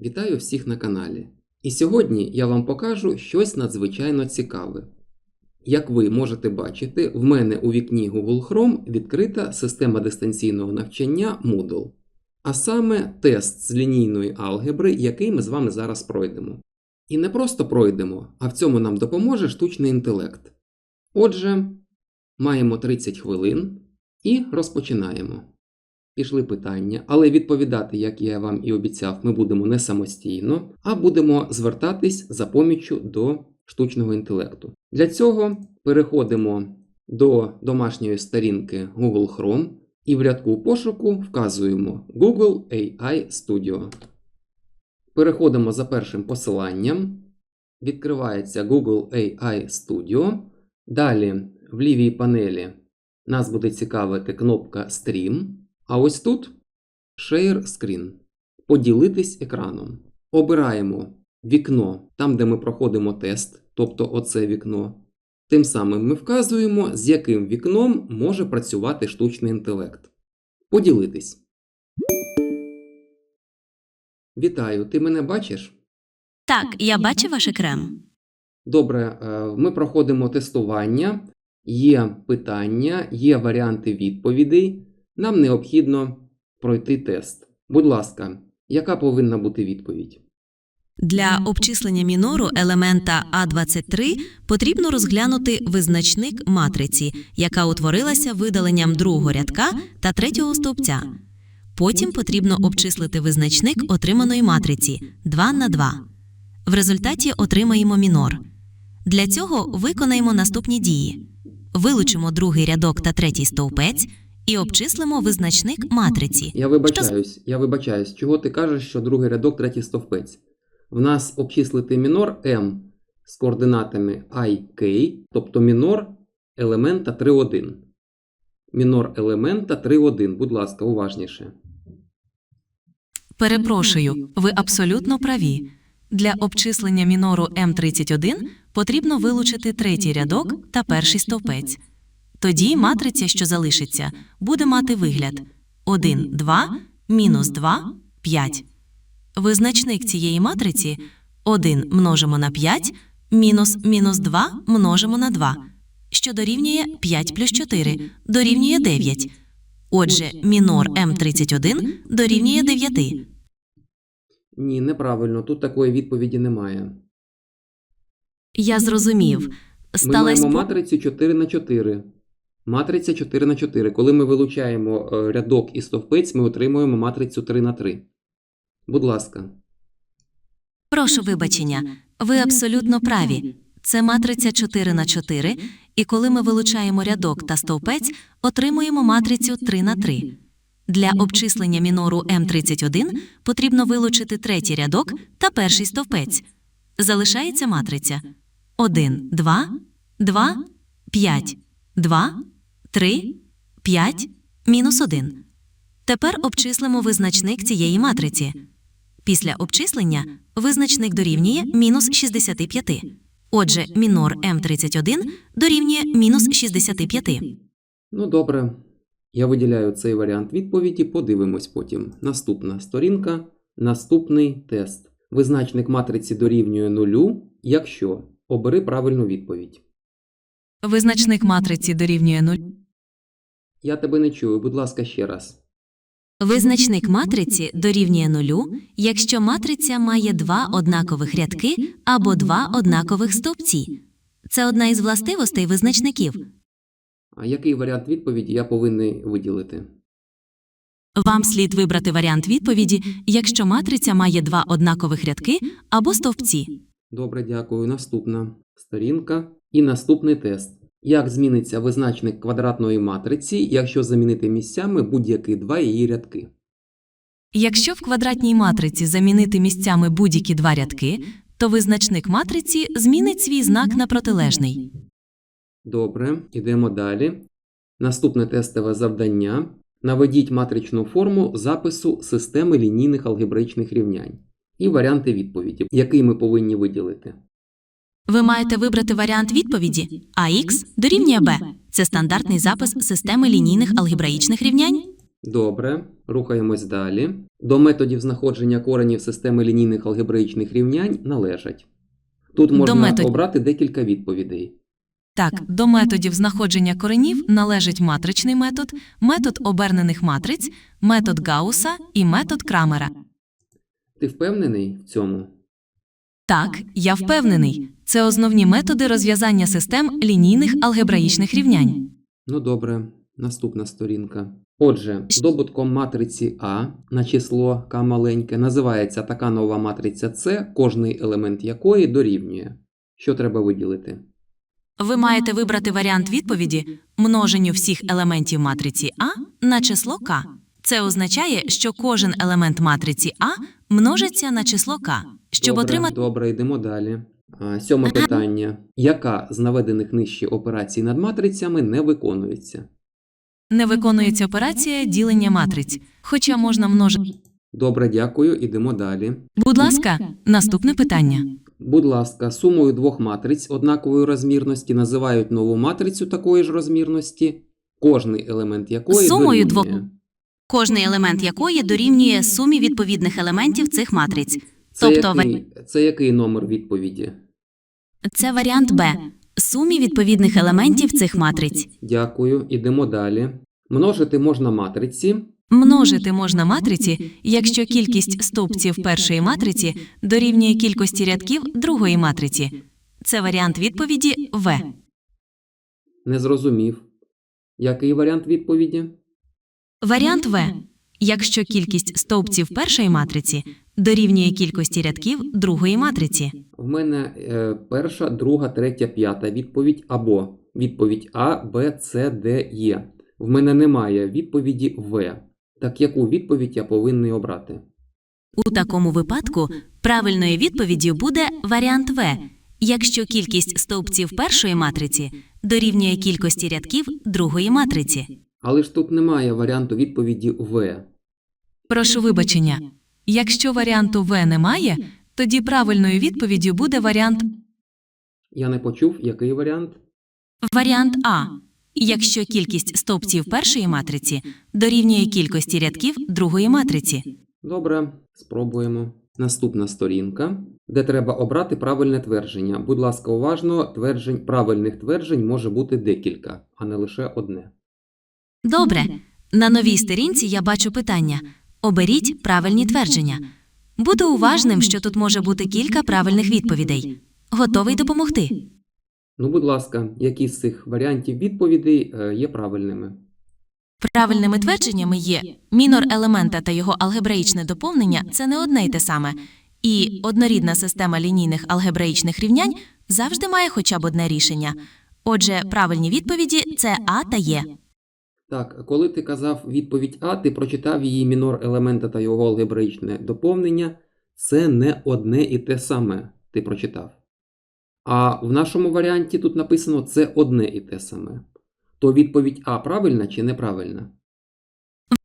Вітаю всіх на каналі. І сьогодні я вам покажу щось надзвичайно цікаве. Як ви можете бачити, в мене у вікні Google Chrome відкрита система дистанційного навчання Moodle, а саме тест з лінійної алгебри, який ми з вами зараз пройдемо. І не просто пройдемо, а в цьому нам допоможе штучний інтелект. Отже, маємо 30 хвилин і розпочинаємо. Пішли питання, але відповідати, як я вам і обіцяв, ми будемо не самостійно, а будемо звертатись за поміччю до штучного інтелекту. Для цього переходимо до домашньої сторінки Google Chrome і в рядку пошуку вказуємо Google AI Studio. Переходимо за першим посиланням. Відкривається Google AI Studio. Далі в лівій панелі нас буде цікавити кнопка Stream. А ось тут Share Screen. Поділитись екраном. Обираємо вікно там, де ми проходимо тест, тобто оце вікно. Тим самим ми вказуємо, з яким вікном може працювати штучний інтелект. Поділитись. Вітаю, ти мене бачиш? Так, я бачу ваш екран. Добре, е, ми проходимо тестування, є питання, є варіанти відповідей. Нам необхідно пройти тест. Будь ласка, яка повинна бути відповідь? Для обчислення мінору елемента А23 потрібно розглянути визначник матриці, яка утворилася видаленням другого рядка та третього стовпця. Потім потрібно обчислити визначник отриманої матриці 2 на 2. В результаті отримаємо мінор. Для цього виконаємо наступні дії: вилучимо другий рядок та третій стовпець і обчислимо визначник матриці. Я вибачаюсь, я вибачаюсь, чого ти кажеш, що другий рядок, третій стовпець? В нас обчислити мінор m з координатами i, k, тобто мінор елемента 3,1. Мінор елемента 3,1, будь ласка, уважніше. Перепрошую, ви абсолютно праві. Для обчислення мінору М31 потрібно вилучити третій рядок та перший стовпець. Тоді матриця, що залишиться, буде мати вигляд 1, 2, мінус 2, 5. Визначник цієї матриці 1 множимо на 5, мінус мінус 2 множимо на 2, що дорівнює 5 плюс 4, дорівнює 9. Отже, мінор М31 дорівнює 9. Ні, неправильно, тут такої відповіді немає. Я зрозумів. Ми маємо матрицю 4 на 4. Матриця 4 на 4. Коли ми вилучаємо е, рядок і стовпець, ми отримуємо матрицю 3 на 3. Будь ласка. Прошу вибачення. Ви абсолютно праві. Це матриця 4 на 4, і коли ми вилучаємо рядок та стовпець, отримуємо матрицю 3 на 3. Для обчислення мінору М31 потрібно вилучити третій рядок та перший стовпець. Залишається матриця 1, 2, 2, 5, 2, 3, 5, мінус 1. Тепер обчислимо визначник цієї матриці. Після обчислення визначник дорівнює мінус 65. Отже, мінор М31 дорівнює мінус 65. Ну добре. Я виділяю цей варіант відповіді, подивимось потім. Наступна сторінка, наступний тест. Визначник матриці дорівнює нулю, якщо обери правильну відповідь. Визначник матриці дорівнює 0. Я тебе не чую, будь ласка, ще раз. Визначник матриці дорівнює нулю, якщо матриця має два однакових рядки або два однакових стовпці. Це одна із властивостей визначників. А який варіант відповіді я повинен виділити? Вам слід вибрати варіант відповіді, якщо матриця має два однакових рядки або стовпці. Добре, дякую. Наступна сторінка і наступний тест. Як зміниться визначник квадратної матриці, якщо замінити місцями будь-які два її рядки? Якщо в квадратній матриці замінити місцями будь-які два рядки, то визначник матриці змінить свій знак на протилежний. Добре, йдемо далі. Наступне тестове завдання. Наведіть матричну форму запису системи лінійних алгебраїчних рівнянь і варіанти відповіді, який ми повинні виділити. Ви маєте вибрати варіант відповіді АХ дорівнює Б. Це стандартний запис системи лінійних алгебраїчних рівнянь. Добре, рухаємось далі. До методів знаходження коренів системи лінійних алгебраїчних рівнянь належать. Тут можна метод- обрати декілька відповідей. Так, до методів знаходження коренів належить матричний метод, метод обернених матриць, метод Гауса і метод Крамера. Ти впевнений в цьому? Так, я впевнений. Це основні методи розв'язання систем лінійних алгебраїчних рівнянь. Ну добре, наступна сторінка. Отже, добутком матриці А на число К маленьке називається така нова матриця С, кожний елемент якої дорівнює. Що треба виділити? Ви маєте вибрати варіант відповіді множенню всіх елементів матриці А на число К. Це означає, що кожен елемент матриці А множиться на число К. Щоб добре, отримати Добре, йдемо далі. Сьоме питання. Яка з наведених нижче операцій над матрицями не виконується? не виконується операція ділення матриць, хоча можна множити. Добре, дякую, ідемо далі. Будь ласка, наступне питання. Будь ласка, сумою двох матриць однакової розмірності називають нову матрицю такої ж розмірності, кожний елемент якої Сумою дорівнює. двох- кожний елемент якої дорівнює сумі відповідних елементів цих матриць. Це, Тобто який, це який номер відповіді? Це варіант Б. Сумі відповідних елементів цих матриць. Дякую, ідемо далі. Множити можна матриці. Множити можна матриці, якщо кількість стовпців першої матриці дорівнює кількості рядків другої матриці. Це варіант відповіді В. Не зрозумів. Який варіант відповіді? Варіант В. Якщо кількість стовпців першої матриці дорівнює кількості рядків другої матриці. В мене е, перша, друга, третя, п'ята відповідь або відповідь А, Б, С, Д, Є. В мене немає відповіді В. Так яку відповідь я повинен обрати? У такому випадку правильною відповіддю буде варіант В, якщо кількість стовпців першої матриці дорівнює кількості рядків другої матриці. Але ж тут немає варіанту відповіді В. Прошу вибачення. Якщо варіанту В немає, тоді правильною відповіддю буде варіант Я не почув, який варіант? Варіант А. Якщо кількість стовпців першої матриці дорівнює кількості рядків другої матриці. Добре, спробуємо. Наступна сторінка, де треба обрати правильне твердження. Будь ласка, уважно, тверджень, правильних тверджень може бути декілька, а не лише одне. Добре. На новій сторінці я бачу питання. Оберіть правильні твердження. Буду уважним, що тут може бути кілька правильних відповідей. Готовий допомогти. Ну, будь ласка, які з цих варіантів відповідей є правильними? Правильними твердженнями є мінор елемента та його алгебраїчне доповнення це не одне й те саме, і однорідна система лінійних алгебраїчних рівнянь завжди має хоча б одне рішення. Отже, правильні відповіді це А та Є. Так, коли ти казав відповідь А, ти прочитав її мінор елемента та його алгебраїчне доповнення. Це не одне і те саме ти прочитав. А в нашому варіанті тут написано це одне і те саме. То відповідь А правильна чи неправильна?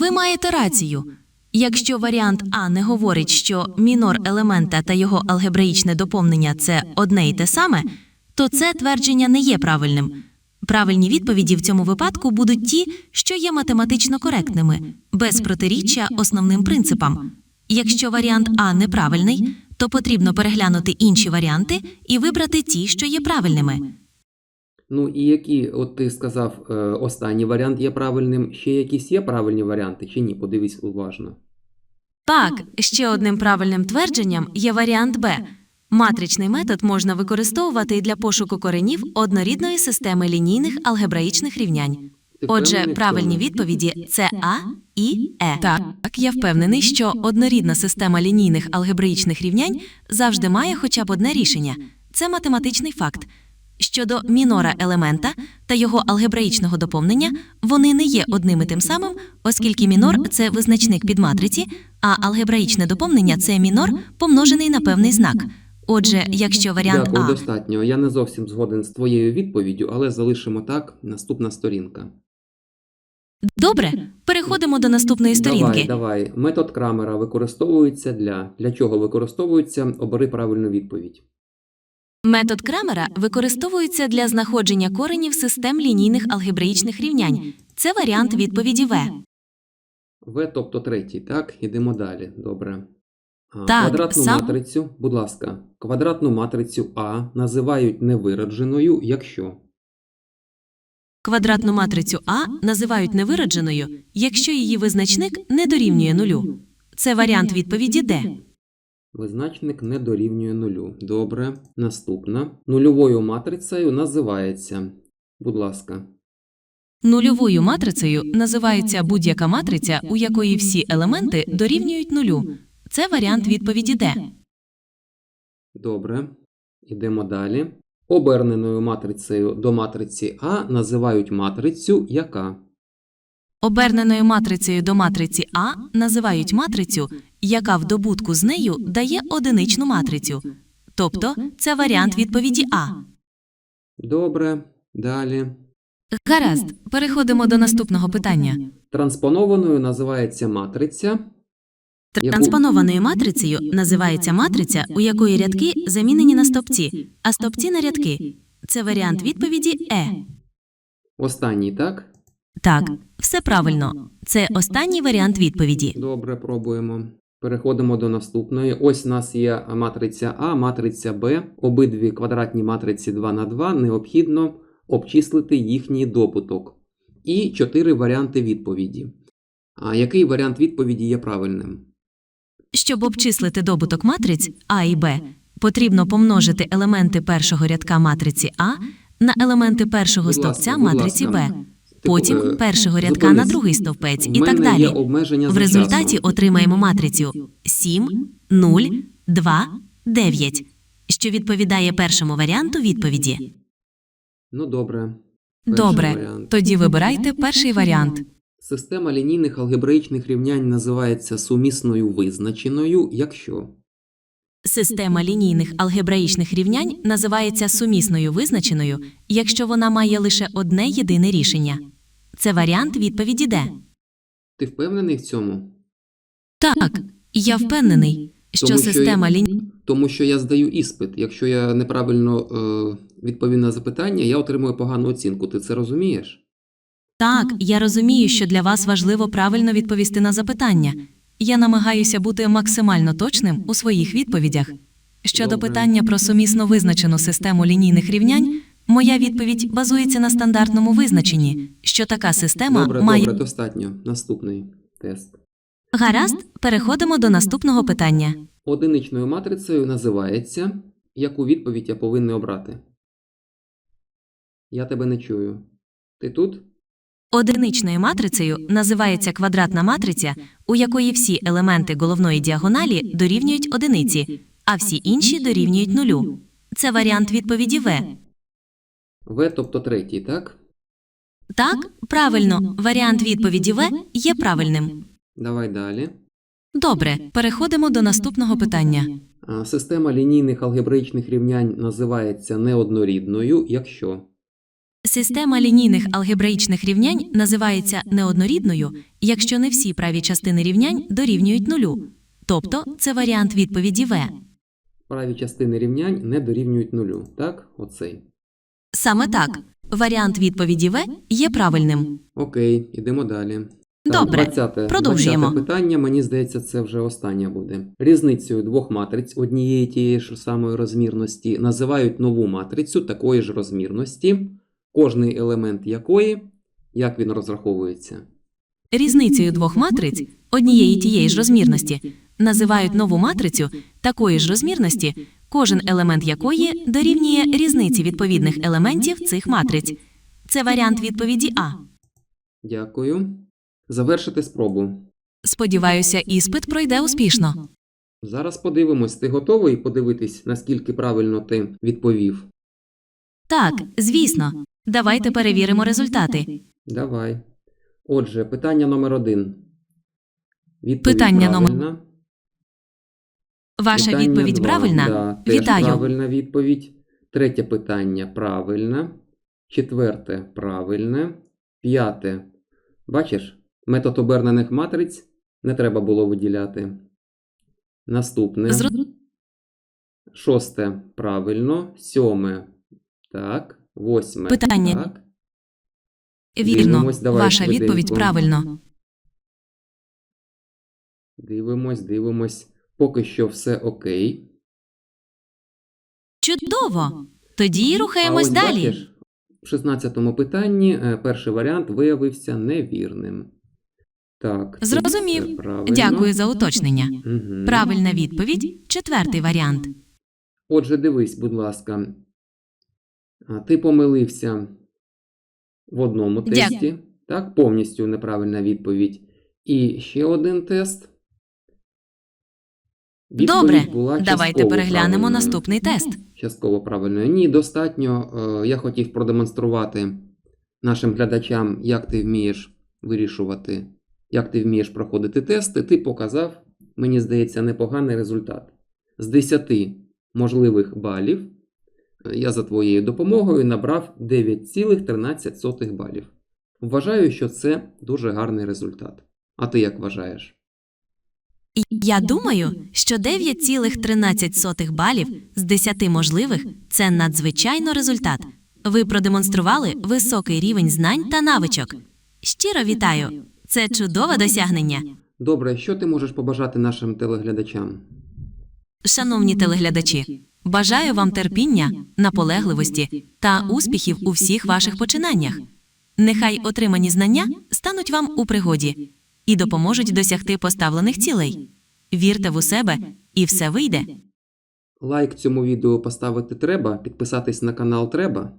Ви маєте рацію. Якщо варіант А не говорить, що мінор елемента та його алгебраїчне доповнення це одне й те саме, то це твердження не є правильним. Правильні відповіді в цьому випадку будуть ті, що є математично коректними, без протиріччя основним принципам. Якщо варіант А неправильний, то потрібно переглянути інші варіанти і вибрати ті, що є правильними. Ну і які, от ти сказав, е, останній варіант є правильним, ще якісь є правильні варіанти чи ні? Подивись уважно. Так, ще одним правильним твердженням є варіант Б. Матричний метод можна використовувати і для пошуку коренів однорідної системи лінійних алгебраїчних рівнянь. Отже, правильні відповіді це А і Е. Так, я впевнений, що однорідна система лінійних алгебраїчних рівнянь завжди має хоча б одне рішення. Це математичний факт. Щодо мінора елемента та його алгебраїчного доповнення, вони не є одним і тим самим, оскільки мінор це визначник підматриці, а алгебраїчне доповнення це мінор, помножений на певний знак. Отже, якщо варіант Дякую, А достатньо. Я не зовсім згоден з твоєю відповіддю, але залишимо так. Наступна сторінка. добре, переходимо до наступної сторінки. Давай, давай. Метод Крамера використовується для. Для чого використовується? Обери правильну відповідь. Метод Крамера використовується для знаходження коренів систем лінійних алгебраїчних рівнянь. Це варіант відповіді В. В, тобто третій, так? Ідемо далі. Добре. Так, квадратну сам- матрицю, будь ласка, квадратну матрицю А називають невиродженою, якщо. Квадратну матрицю А називають невирадженою, якщо її визначник не дорівнює нулю. Це варіант відповіді Д. Визначник не дорівнює нулю. Добре. Наступна. Нульовою матрицею називається. Будь ласка. Нульовою матрицею називається будь-яка матриця, у якої всі елементи дорівнюють нулю. Це варіант відповіді Д. Добре. Ідемо далі. Оберненою матрицею до матриці А називають матрицю яка? Оберненою матрицею до матриці А називають матрицю, яка в добутку з нею дає одиничну матрицю. Тобто це варіант відповіді А. Добре. Далі. Гаразд, переходимо до наступного питання. Транспонованою називається матриця. Транспонованою матрицею називається матриця, у якої рядки замінені на стопці, а стопці на рядки. Це варіант відповіді Е. Останній, так? Так, все правильно. Це останній варіант відповіді. Добре, пробуємо. Переходимо до наступної. Ось у нас є матриця А, матриця Б. Обидві квадратні матриці 2 на 2 необхідно обчислити їхній добуток. І чотири варіанти відповіді. А який варіант відповіді є правильним? Щоб обчислити добуток матриць А і Б, потрібно помножити елементи першого рядка матриці А на елементи першого стовпця матриці. Б, Типу, потім е, першого рядка на другий стовпець і так далі. В результаті отримаємо матрицю 7, 0, 2, 9, що відповідає першому варіанту відповіді. Ну добре. Добре, тоді вибирайте перший варіант. Система лінійних алгебраїчних рівнянь називається сумісною визначеною, якщо. Система лінійних алгебраїчних рівнянь називається сумісною визначеною, якщо вона має лише одне єдине рішення. Це варіант відповіді Д. Ти впевнений в цьому? Так, я впевнений, що Тому система я- ліній. Тому що я здаю іспит. Якщо я неправильно е, відповів на запитання, я отримую погану оцінку. Ти це розумієш? Так, я розумію, що для вас важливо правильно відповісти на запитання. Я намагаюся бути максимально точним у своїх відповідях. Щодо питання про сумісно визначену систему лінійних рівнянь, моя відповідь базується на стандартному визначенні, що така система добре, має. добре, достатньо. Наступний тест. Гаразд, переходимо до наступного питання. Одиничною матрицею називається. Яку відповідь я повинен обрати? Я тебе не чую. Ти тут? Одиничною матрицею називається квадратна матриця, у якої всі елементи головної діагоналі дорівнюють одиниці, а всі інші дорівнюють нулю. Це варіант відповіді В. В, тобто третій, так? Так, правильно, варіант відповіді В є правильним. Давай далі. Добре, переходимо до наступного питання. А, Система лінійних алгебраїчних рівнянь називається неоднорідною, якщо. Система лінійних алгебраїчних рівнянь називається неоднорідною, якщо не всі праві частини рівнянь дорівнюють нулю. Тобто це варіант відповіді В. Праві частини рівнянь не дорівнюють нулю, так? Оцей. Саме так. Варіант відповіді В є правильним. Окей, ідемо далі. Добре, 20, продовжуємо. 20 питання, мені здається, це вже останнє буде. Різницею двох матриць однієї тієї ж самої розмірності називають нову матрицю такої ж розмірності, кожний елемент якої, як він розраховується. Різницею двох матриць однієї тієї ж розмірності називають нову матрицю такої ж розмірності, кожен елемент якої дорівнює різниці відповідних елементів цих матриць. Це варіант відповіді А. Дякую. Завершити спробу. Сподіваюся, іспит пройде успішно. Зараз подивимось, ти готовий подивитись, наскільки правильно ти відповів? Так, звісно. Давайте перевіримо результати. Давай. Отже, питання номер один. Відповідь Питання номер- правильна. Ваша Питання відповідь два. правильна? Да, теж Вітаю. правильна відповідь. Третє питання правильне. Четверте правильне. П'яте. Бачиш, метод обернених матриць не треба було виділяти. Наступне. Зро- Шосте правильно. Сьоме. Так. Восьме. Питання. Так. Вірно, Дивимось, давай ваша відповідь правильно. Дивимось, дивимось. Поки що все окей. Чудово! Тоді А рухаємось ось далі. бачиш, в 16-му питанні е, перший варіант виявився невірним. Так, тут Зрозумів. правильно. Дякую за уточнення. Мгм. Правильна відповідь четвертий варіант. Отже, дивись, будь ласка. Ти помилився в одному Дякую. тесті. Так, повністю неправильна відповідь. І ще один тест. Відповідь Добре, була давайте переглянемо правильною. наступний тест. Частково правильною. Ні, достатньо. е, Я хотів продемонструвати нашим глядачам, як ти вмієш вирішувати, як ти вмієш проходити тести. Ти показав, мені здається, непоганий результат. З 10 можливих балів я за твоєю допомогою набрав 9,13 балів. Вважаю, що це дуже гарний результат. А ти як вважаєш? Я думаю, що 9,13 балів з 10 можливих це надзвичайно результат. Ви продемонстрували високий рівень знань та навичок. Щиро вітаю! Це чудове досягнення. Добре, що ти можеш побажати нашим телеглядачам? Шановні телеглядачі, бажаю вам терпіння, наполегливості та успіхів у всіх ваших починаннях. Нехай отримані знання стануть вам у пригоді і допоможуть досягти поставлених цілей. Вірте в у себе, і все вийде. Лайк цьому відео поставити треба, підписатись на канал треба.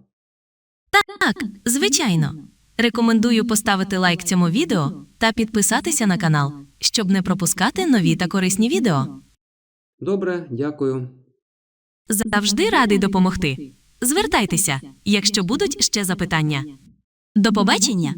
Так, звичайно. Рекомендую поставити лайк цьому відео та підписатися на канал, щоб не пропускати нові та корисні відео. Добре, дякую. Завжди радий допомогти. Звертайтеся, якщо будуть ще запитання. До побачення!